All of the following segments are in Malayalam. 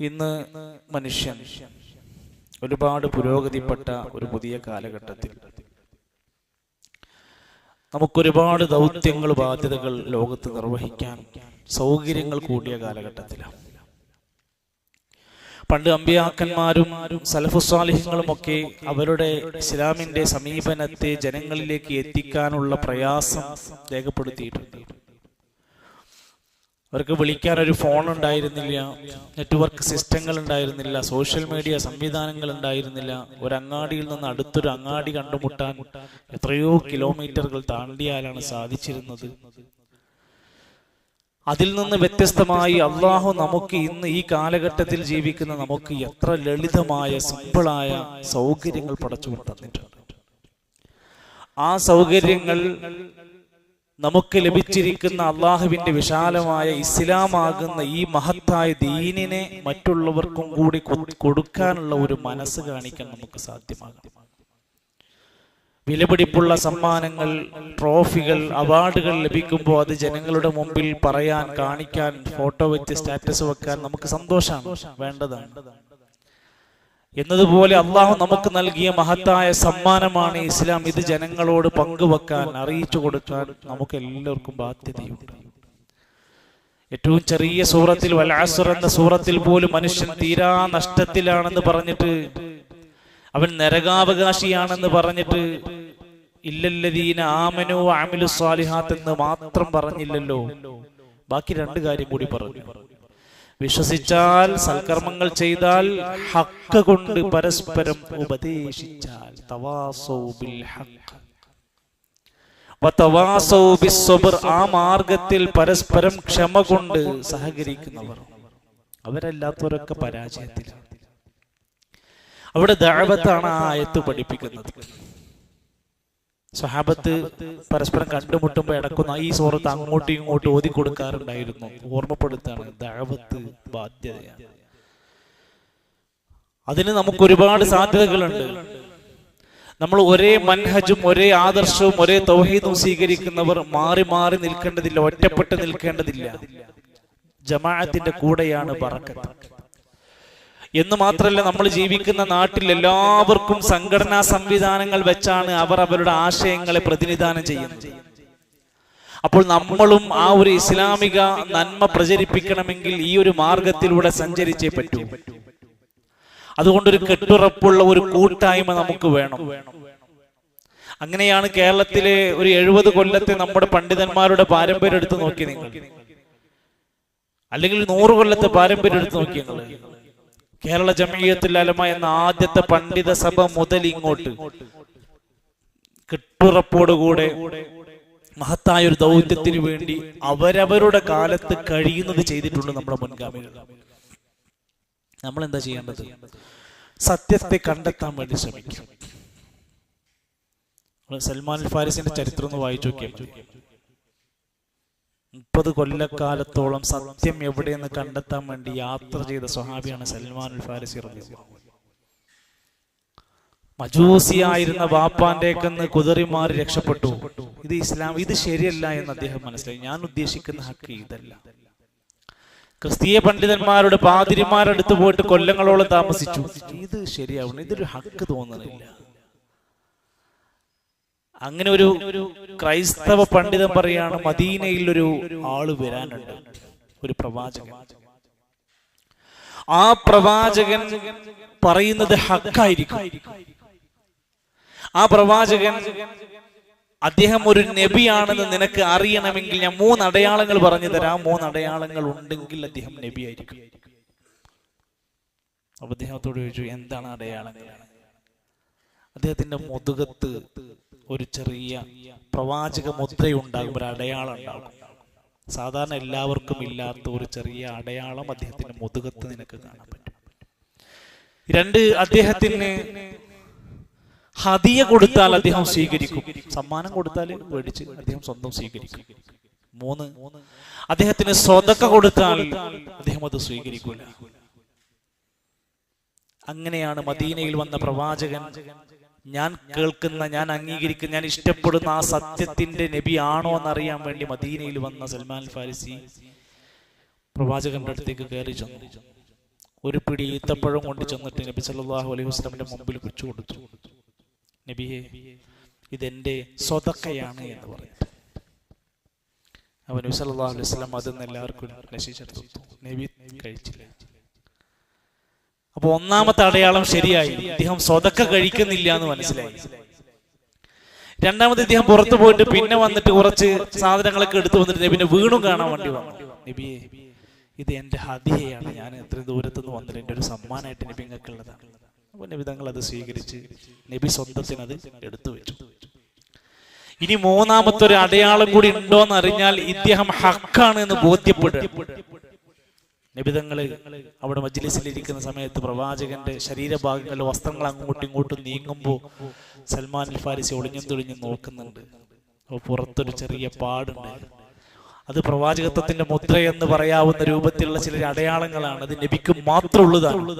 ഇന്ന് മനുഷ്യൻ ഒരുപാട് പുരോഗതിപ്പെട്ട ഒരു പുതിയ കാലഘട്ടത്തിൽ. നമുക്കൊരുപാട് ദൗത്യങ്ങൾ ബാധ്യതകൾ ലോകത്ത് നിർവഹിക്കാൻ സൗകര്യങ്ങൾ കൂടിയ കാലഘട്ടത്തിലാണ്. പണ്ട് അമ്പിയാക്കന്മാരും സലഫുസ്വാലിഹ്യങ്ങളും ഒക്കെ അവരുടെ ഇസ്ലാമിന്റെ സമീപനത്തെ ജനങ്ങളിലേക്ക് എത്തിക്കാനുള്ള പ്രയാസം രേഖപ്പെടുത്തിയിട്ടുണ്ട്. അവർക്ക് വിളിക്കാൻ ഒരു ഫോൺ ഉണ്ടായിരുന്നില്ല നെറ്റ്വർക്ക് സിസ്റ്റങ്ങൾ ഉണ്ടായിരുന്നില്ല സോഷ്യൽ മീഡിയ സംവിധാനങ്ങൾ ഉണ്ടായിരുന്നില്ല. ഒരു അങ്ങാടിയിൽ നിന്ന് അടുത്തൊരു അങ്ങാടി കണ്ടുമുട്ടാൻ എത്രയോ കിലോമീറ്ററുകൾ താണ്ടിയാലാണ് സാധിച്ചിരുന്നത്. അതിൽ നിന്ന് വ്യത്യസ്തമായി അള്ളാഹു നമുക്ക് ഇന്ന് ഈ കാലഘട്ടത്തിൽ ജീവിക്കുന്ന നമുക്ക് എത്ര ലളിതമായ സിമ്പിളായ സൗകര്യങ്ങൾ പടച്ചു തന്നിട്ടുണ്ട്. ആ സൗകര്യങ്ങൾ നമുക്ക് ലഭിച്ചിരിക്കുന്ന അള്ളാഹുവിന്റെ വിശാലമായ ഇസ്ലാമാകുന്ന ഈ മഹത്തായ ദീനിനെ മറ്റുള്ളവർക്കും കൂടി കൊടുക്കാനുള്ള ഒരു മനസ്സ് കാണിക്കാൻ നമുക്ക് സാധ്യമാകും. വിലപിടിപ്പുള്ള സമ്മാനങ്ങൾ ട്രോഫികൾ അവാർഡുകൾ ലഭിക്കുമ്പോൾ അത് ജനങ്ങളുടെ മുമ്പിൽ പറയാൻ കാണിക്കാൻ ഫോട്ടോ വെച്ച് സ്റ്റാറ്റസ് വെക്കാൻ നമുക്ക് സന്തോഷമാണ് വേണ്ടതാണ്. എന്നതുപോലെ അള്ളാഹു നമുക്ക് നൽകിയ മഹത്തായ സമ്മാനമാണ് ഇസ്ലാം. ഇത് ജനങ്ങളോട് പങ്കുവെക്കാൻ അറിയിച്ചു കൊടുക്കാൻ നമുക്ക് എല്ലാവർക്കും ബാധ്യതയുണ്ട്. ഏറ്റവും ചെറിയ സൂറത്തിൽ വലാസുർ എന്ന സൂറത്തിൽ പോലും മനുഷ്യൻ തീരാ നഷ്ടത്തിലാണെന്ന് പറഞ്ഞിട്ട് അവൻ നരകാവകാശിയാണെന്ന് പറഞ്ഞിട്ട് ഇല്ലല്ലതീന ആമനോ ആമിലു സ്വാലിഹാത്ത് എന്ന് മാത്രം പറഞ്ഞില്ലല്ലോ. ബാക്കി രണ്ട് കാര്യം കൂടി പറഞ്ഞു. വിശ്വസിച്ചാൽ സൽക്കർമ്മങ്ങൾ ചെയ്താൽ ഹക്ക് കൊണ്ട് പരസ്പരം ഉപദേശിച്ചാൽ. ആ മാർഗത്തിൽ പരസ്പരം ക്ഷമ കൊണ്ട് സഹകരിക്കുന്നവർ. അവരല്ലാത്തവരൊക്കെ പരാജയത്തിലാണ് അവിടെ ദഅവത്താണ് ആ ആയത്ത് പഠിപ്പിക്കുന്നത്. സ്വഹാബത്ത് പരസ്പരം കണ്ടുമുട്ടുമ്പോൾ ഇടക്കുന്ന ഈ സൂറത്ത് അങ്ങോട്ടും ഇങ്ങോട്ടും ഓതി കൊടുക്കാറുണ്ടായിരുന്നു. ഓർമ്മപ്പെടുത്താണ് ദഅവത്ത് ബാധ്യതയാണ്. അതിന് നമുക്ക് ഒരുപാട് സാധ്യതകളുണ്ട്. നമ്മൾ ഒരേ മൻഹജും ഒരേ ആദർശവും ഒരേ തൗഹീദും സ്വീകരിക്കുന്നവർ മാറി മാറി നിൽക്കേണ്ടതില്ല ഒറ്റപ്പെട്ട് നിൽക്കേണ്ടതില്ല. ജമാഅത്തിന്റെ കൂടെയാണ് ബറക്കത്ത്. എന്ന് മാത്രമല്ല നമ്മൾ ജീവിക്കുന്ന നാട്ടിൽ എല്ലാവർക്കും സംഘടനാ സംവിധാനങ്ങൾ വെച്ചാണ് അവർ അവരുടെ ആശയങ്ങളെ പ്രതിനിധാനം ചെയ്യുന്നത്. അപ്പോൾ നമ്മളും ആ ഒരു ഇസ്ലാമിക നന്മ പ്രചരിപ്പിക്കണമെങ്കിൽ ഈ ഒരു മാർഗത്തിലൂടെ സഞ്ചരിച്ചേ പറ്റൂ. അതുകൊണ്ടൊരു കെട്ടുറപ്പുള്ള ഒരു കൂട്ടായ്മ നമുക്ക് വേണം. അങ്ങനെയാണ് കേരളത്തിലെ ഒരു എഴുപത് കൊല്ലത്തെ നമ്മുടെ പണ്ഡിതന്മാരുടെ പാരമ്പര്യം എടുത്ത് നോക്കി നിങ്ങൾ. അല്ലെങ്കിൽ നൂറ് കൊല്ലത്തെ പാരമ്പര്യം എടുത്ത് നോക്കി നിങ്ങൾ. കേരള ജമീയത്തിൽ അലമ എന്ന ആദ്യത്തെ പണ്ഡിത സഭ മുതൽ ഇങ്ങോട്ട്. കെട്ടുറപ്പോടുകൂടെ മഹത്തായ ഒരു ദൗത്യത്തിന് വേണ്ടി അവരവരുടെ കാലത്ത് കഴിയുന്നത് ചെയ്തിട്ടുണ്ട് നമ്മുടെ മുൻഗാമികൾ. നമ്മൾ എന്താ ചെയ്യേണ്ടത്? സത്യത്തെ കണ്ടെത്താൻ വേണ്ടി ശ്രമിക്കും സൽമാൻ ഫാരിസിന്റെ ചരിത്രം ഒന്ന് വായിച്ചു നോക്കിയാൽ മുപ്പത് കൊല്ലക്കാലത്തോളം സത്യം എവിടെയെന്ന് കണ്ടെത്താൻ വേണ്ടി യാത്ര ചെയ്ത സ്വഹാബിയാണ് സൽമാൻ അൽ ഫാരിസി മജൂസിയായിരുന്ന ബാപ്പാന്റേക്കെന്ന് കുതിറിമാറി രക്ഷപ്പെട്ടു. ഇത് ഇസ്ലാം ഇത് ശരിയല്ല എന്ന് അദ്ദേഹം മനസ്സിലായി. ഞാൻ ഉദ്ദേശിക്കുന്ന ഹക്ക് ഇതല്ല. ക്രിസ്തീയ പണ്ഡിതന്മാരുടെ പാതിരിമാരടുത്ത് പോയിട്ട് കൊല്ലങ്ങളോളം താമസിച്ചു. ഇത് ശരിയാവണം. ഇതൊരു ഹക്ക് തോന്നുന്നില്ല അങ്ങനെ ഒരു ക്രൈസ്തവ പണ്ഡിതൻ പറയാണ് മദീനയിൽ ഒരു ആൾ വരാനുണ്ട് ഒരു പ്രവാചകൻ. ആ പ്രവാചകൻ പറയുന്നത് ഹക്കായിരിക്കും. ആ പ്രവാചകൻ അദ്ദേഹം ഒരു നബിയാണെന്ന് നിനക്ക് അറിയണമെങ്കിൽ ഞാൻ മൂന്ന് അടയാളങ്ങൾ പറഞ്ഞു തരാം. മൂന്ന് അടയാളങ്ങൾ ഉണ്ടെങ്കിൽ അദ്ദേഹം നബിയായിരിക്കും. അപ്പൊ അദ്ദേഹത്തോട് ചോദിച്ചു എന്താണ് അടയാളങ്ങൾ? അദ്ദേഹത്തിന്റെ മുതുകത്ത് ഒരു ചെറിയ പ്രവാചക മുദ്രയുണ്ടാകും ഒരു അടയാളം ഉണ്ടാകും. സാധാരണ എല്ലാവർക്കും ഇല്ലാത്ത ഒരു ചെറിയ അടയാളം അദ്ദേഹത്തിന്റെ മുതുകത്ത് നിനക്ക് കാണാൻ പറ്റും. രണ്ട് അദ്ദേഹത്തിന് ഹതിയ കൊടുത്താൽ അദ്ദേഹം സ്വീകരിക്കും. സമ്മാനം കൊടുത്താൽ മേടിച്ച് അദ്ദേഹം സ്വന്തം സ്വീകരിക്കും. മൂന്ന് അദ്ദേഹത്തിന് സ്വതക്ക കൊടുത്താൽ അദ്ദേഹം അത് സ്വീകരിക്കില്ല അങ്ങനെയാണ് മദീനയിൽ വന്ന പ്രവാചകൻ ഞാൻ കേൾക്കുന്ന ഞാൻ അംഗീകരിക്കുന്ന ഞാൻ ഇഷ്ടപ്പെടുന്ന ആ സത്യത്തിന്റെ നബി ആണോ എന്നറിയാൻ വേണ്ടി മദീനയിൽ വന്ന സൽമാൻ ഫാരിസി പ്രവാചകന്റെ അടുത്തേക്ക് കയറി ചെന്നു. ഒരു പിടി ഈത്തപ്പഴം കൊണ്ട് ചെന്നിട്ട് നബി സല്ലല്ലാഹു അലൈഹി വസല്ലമയുടെ മുമ്പിൽ കുച്ചു കൊടുത്തു. നബിയെ ഇതെന്റെ സ്വതക്കയാണ് എന്ന് പറഞ്ഞു. അവൻ നബി സല്ലല്ലാഹു അലൈഹി വസല്ലം അതെന്ന് എല്ലാവർക്കും നശിച്ചെടുത്തു നബി കഴിച്ചില്ല. അപ്പൊ ഒന്നാമത്തെ അടയാളം ശരിയായി. ഇദ്ദേഹം സ്വതക്ക കഴിക്കുന്നില്ല എന്ന് മനസ്സിലായി. രണ്ടാമത് ഇദ്ദേഹം പുറത്തു പോയിട്ട് പിന്നെ വന്നിട്ട് കുറച്ച് സാധനങ്ങളൊക്കെ എടുത്തു വന്നിട്ട് നബിനെ വീണും കാണാൻ വേണ്ടി വന്നു. ഇത് എന്റെ ഹദിയയാണ്. ഞാൻ എത്ര ദൂരത്തു നിന്ന് വന്നിട്ട് എന്റെ ഒരു സമ്മാനമായിട്ട് നബി നിങ്ങൾക്കുള്ളതാണ് അപ്പൊ നബി തങ്ങൾ അത് സ്വീകരിച്ച് നബി സ്വന്തത്തിന് അത് എടുത്തു വെച്ചു. ഇനി മൂന്നാമത്തെ ഒരു അടയാളം കൂടി ഉണ്ടോ എന്ന് അറിഞ്ഞാൽ ഇദ്ദേഹം ഹക്കാണ് എന്ന് ബോധ്യപ്പെടുക. നിബിതങ്ങൾ അവിടെ മജ്ലിസിലിരിക്കുന്ന സമയത്ത് പ്രവാചകന്റെ ശരീരഭാഗങ്ങൾ വസ്ത്രങ്ങൾ അങ്ങോട്ടും ഇങ്ങോട്ടും നീങ്ങുമ്പോൾ സൽമാൻ ഫാരിസി ഒളിഞ്ഞും തുളിഞ്ഞും നോക്കുന്നുണ്ട്. അപ്പോൾ പുറത്തൊരു ചെറിയ പാടുണ്ട്. അത് പ്രവാചകത്വത്തിന്റെ മുദ്ര എന്ന് പറയാവുന്ന രൂപത്തിലുള്ള ചില അടയാളങ്ങളാണ്. അത് നബിക്ക് മാത്രമുള്ളതാണ്.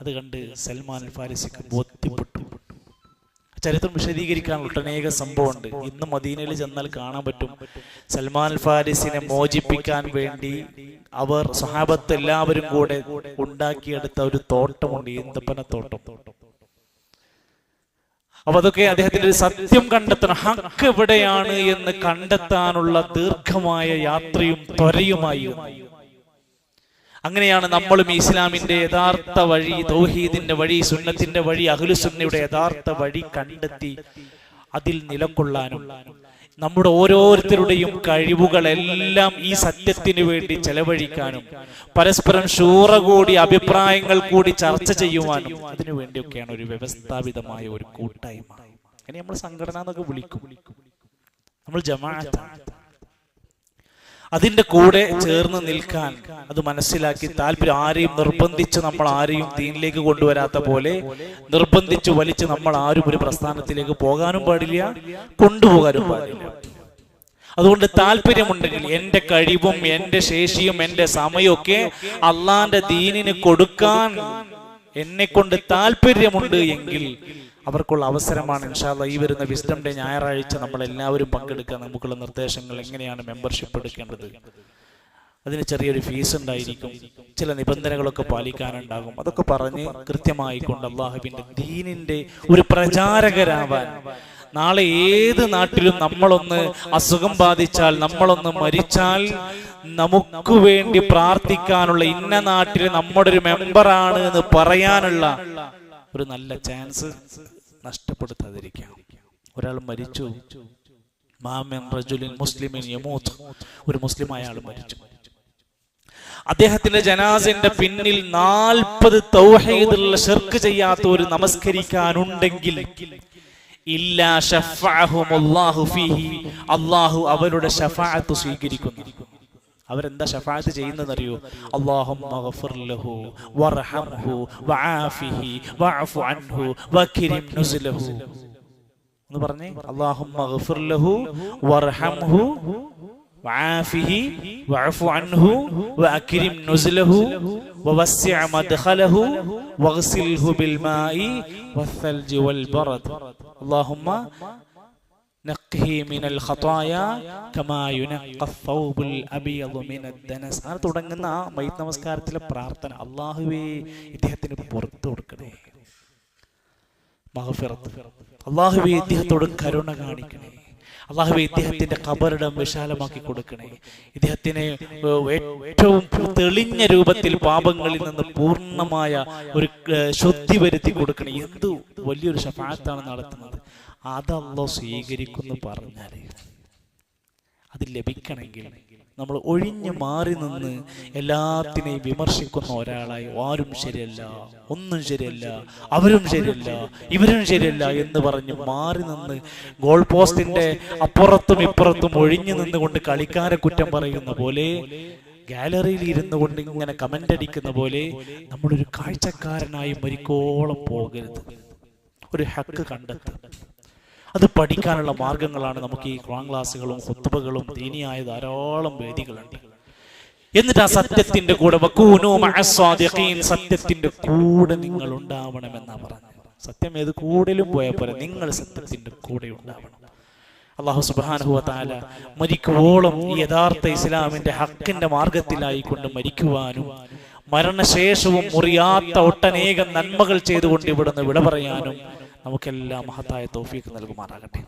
അത് കണ്ട് സൽമാൻ ഫാരിസിക്ക് ബോധ്യപ്പെട്ടു. ചരിത്രം വിശദീകരിക്കാനുള്ള ഒട്ടനേക സംഭവമുണ്ട്. ഇന്ന് മദീനയിൽ ചെന്നാൽ കാണാൻ പറ്റും. സൽമാൻ ഫാരിസിനെ മോചിപ്പിക്കാൻ വേണ്ടി അവർ സഹാബത്ത് എല്ലാവരും കൂടെ ഉണ്ടാക്കിയെടുത്ത ഒരു തോട്ടമുണ്ട്. ഈന്തപ്പന തോട്ടം. അപ്പൊ അതൊക്കെ അദ്ദേഹത്തിന്റെ ഒരു സത്യം കണ്ടെത്തണം. ഹക്ക് എവിടെയാണ് എന്ന് കണ്ടെത്താനുള്ള ദീർഘമായ യാത്രയും ത്വരയുമായി. അങ്ങനെയാണ് നമ്മളും ഇസ്ലാമിന്റെ യഥാർത്ഥ വഴി തൗഹീദിന്റെ വഴി സുന്നത്തിന്റെ വഴി അഖിലുസുന്നയുടെ യഥാർത്ഥ വഴി കണ്ടെത്തി അതിൽ നിലകൊള്ളാനും നമ്മുടെ ഓരോരുത്തരുടെയും കഴിവുകളെല്ലാം ഈ സത്യത്തിന് വേണ്ടി ചെലവഴിക്കാനും പരസ്പരം ഷൂറ കൂടി അഭിപ്രായങ്ങൾ കൂടി ചർച്ച ചെയ്യുവാനും അതിനു വേണ്ടിയൊക്കെയാണ് ഒരു വ്യവസ്ഥാപിതമായ ഒരു കൂട്ടായ്മ. അങ്ങനെ നമ്മൾ സംഘടന എന്നൊക്കെ വിളിക്കും. നമ്മൾ ജമാഅത്താണ്. അതിന്റെ കൂടെ ചേർന്ന് നിൽക്കാൻ അത് മനസ്സിലാക്കി താല്പര്യം ആരെയും നിർബന്ധിച്ച് നമ്മൾ ആരെയും ദീനിലേക്ക് കൊണ്ടുവരാത്ത പോലെ നിർബന്ധിച്ച് വലിച്ച് നമ്മൾ ആരും ഒരു പ്രസ്ഥാനത്തിലേക്ക് പോകാനും പാടില്ല കൊണ്ടുപോകാനും പാടില്ല. അതുകൊണ്ട് താല്പര്യമുണ്ടെങ്കിൽ എന്റെ കഴിവും എന്റെ ശേഷിയും എന്റെ സമയമൊക്കെ അള്ളാന്റെ ദീനിന് കൊടുക്കാൻ എന്നെ കൊണ്ട് താല്പര്യമുണ്ട് എങ്കിൽ അവർക്കുള്ള അവസരമാണ് ഇൻഷാല്ല ഈ വരുന്ന വിസ്ഡം ഡേ ഞായറാഴ്ച നമ്മൾ എല്ലാവരും പങ്കെടുക്കുക. നമുക്കുള്ള നിർദ്ദേശങ്ങൾ എങ്ങനെയാണ് മെമ്പർഷിപ്പ് എടുക്കേണ്ടത്? അതിന് ചെറിയൊരു ഫീസ് ഉണ്ടായിരിക്കും. ചില നിബന്ധനകളൊക്കെ പാലിക്കാനുണ്ടാകും. അതൊക്കെ പറഞ്ഞ് കൃത്യമായി കൊണ്ട് അള്ളാഹുബിന്റെ ദീനിന്റെ ഒരു പ്രചാരകരാവാൻ നാളെ ഏത് നാട്ടിലും നമ്മളൊന്ന് അസുഖം ബാധിച്ചാൽ നമ്മളൊന്ന് മരിച്ചാൽ നമുക്ക് വേണ്ടി പ്രാർത്ഥിക്കാനുള്ള ഇന്ന നാട്ടിൽ നമ്മുടെ ഒരു മെമ്പറാണ് എന്ന് പറയാനുള്ള ഒരു നല്ല ചാൻസ് നഷ്ടപ്പെടുത്താതിരിക്കാം. ഒരാൾ മരിച്ചു. മാമൻ റജുലിൻ മുസ്ലിമിൻ യമൂത്ത്. ഒരു മുസ്ലിം അയാൾ മരിച്ചു. അദ്ദേഹത്തിന്റെ ജനാസിന്റെ പിന്നിൽ നാൽപ്പത് തൗഹീദുള്ള ഷിർക്ക് ചെയ്യാത്ത ഒരു നമസ്കരിക്കാനുണ്ടെങ്കിൽ ഇല്ലാ ഷഫഅഹുമുല്ലാഹു ഫീഹി അല്ലാഹു അവരുടെ ഷഫാഅത്ത് സ്വീകരിക്കുന്നു. അവരെന്താ ഷഫാഅത്ത് ചെയ്യുന്നതെന്നറിയോ അല്ലാഹുമ്മ ഗഫിർ ലഹു വർഹംഹു വആഫിഹി വഅഫു അൻഹു വക്രിം നുസ്ലഹു എന്ന് പറഞ്ഞേ അല്ലാഹുമ്മ ഗഫിർ ലഹു വർഹംഹു وعافه واعف عنه وأكرم نزله ووسع مدخله واغسله بالماء والثلج والبرد اللهم തുടങ്ങുന്ന ആ മൈത്ത് നമസ്കാരത്തിലെ പ്രാർത്ഥന അള്ളാഹുവേ ഇദ്ദേഹത്തിന് പുറത്തു കൊടുക്കണേ. മഹഫിറത്ത്. അള്ളാഹുവേ ഇദ്ദേഹത്തോട് കരുണ കാണിക്കണേ. അള്ളാഹുവെ ഇദ്ദേഹത്തിന്റെ കബറിടം വിശാലമാക്കി കൊടുക്കണേ. ഇദ്ദേഹത്തിനെ ഏറ്റവും തെളിഞ്ഞ രൂപത്തിൽ പാപങ്ങളിൽ നിന്ന് പൂർണമായ ഒരു ശുദ്ധി വരുത്തി കൊടുക്കണേ. എന്തു വലിയൊരു ഷഫാത്താണ് നടത്തുന്നത്. അതല്ലോ സ്വീകരിക്കുന്നു പറഞ്ഞാൽ അത് ലഭിക്കണമെങ്കിൽ നമ്മൾ ഒഴിഞ്ഞു മാറി നിന്ന് എല്ലാത്തിനെയും വിമർശിക്കുന്ന ഒരാളായി ആരും ശരിയല്ല ഒന്നും ശരിയല്ല അവരും ശരിയല്ല ഇവരും ശരിയല്ല എന്ന് പറഞ്ഞ് മാറി നിന്ന് ഗോൾ പോസ്റ്റിന്റെ അപ്പുറത്തും ഇപ്പുറത്തും ഒഴിഞ്ഞു നിന്നുകൊണ്ട് കളിക്കാരെ കുറ്റം പറയുന്ന പോലെ ഗാലറിയിൽ ഇരുന്നു കൊണ്ട് ഇങ്ങനെ കമന്റ് അടിക്കുന്ന പോലെ നമ്മളൊരു കാഴ്ചക്കാരനായി മരിക്കോളം പോകരുത്. ഒരു ഹക്ക് കണ്ടെത്തുക. അത് പഠിക്കാനുള്ള മാർഗങ്ങളാണ് നമുക്ക് ഈ ഖുറാൻ ക്ലാസ്സുകളും കുത്തുബകളും ദീനിയായ ധാരാളം വേദികളുണ്ട്. എന്നിട്ട് ആ സത്യത്തിന്റെ കൂടെ സത്യത്തിന്റെ കൂടെ നിങ്ങൾ ഉണ്ടാവണമെന്നാ പറഞ്ഞത്. സത്യം ഏത് കൂടുതലും പോയ പോലെ നിങ്ങൾ സത്യത്തിന്റെ കൂടെ ഉണ്ടാവണം. അള്ളാഹു സുബാനുഹുവ താല മരിക്കുവോളം ഈ യഥാർത്ഥ ഇസ്ലാമിന്റെ ഹക്കിന്റെ മാർഗത്തിലായിക്കൊണ്ട് മരിക്കുവാനും മരണശേഷവും മുറിയാത്ത ഒട്ടനേകം നന്മകൾ ചെയ്തുകൊണ്ട് ഇവിടുന്ന് വിട പറയാനും നമുക്കെല്ലാം മഹത്തായ തോഫീക്ക് നൽകുമാറാകട്ടെ.